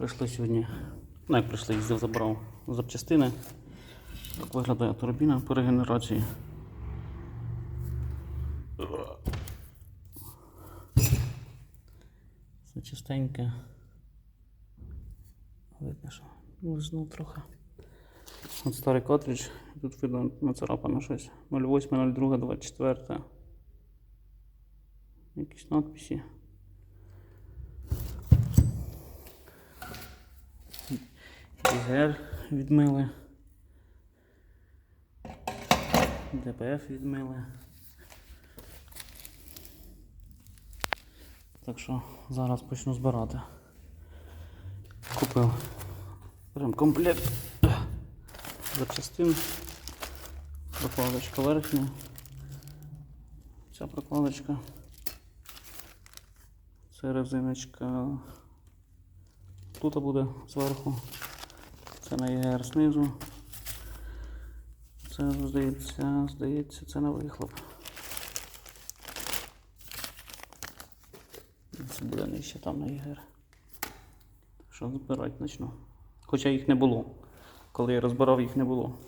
Прийшли сьогодні. Ну, як прийшли, їздив, забрав запчастини. Так виглядає турбіна по регенерації. Все чистеньке. Видно, що лизнув трохи. От старий картридж, тут видно нацарапано щось. 08, 02, 24. Якісь надписи. ІГР відмили. ДПФ відмили. Так що зараз почну збирати. Купив прям комплект запчастин. Прокладочка верхня. Ця прокладочка. Це резиночка. Тут буде зверху. Це на ЄГР знизу. Це здається, здається, це на вихлоп. Це буде нижче там на ЄГР. Що збирати почну. Хоча їх не було. Коли я розбирав, їх не було.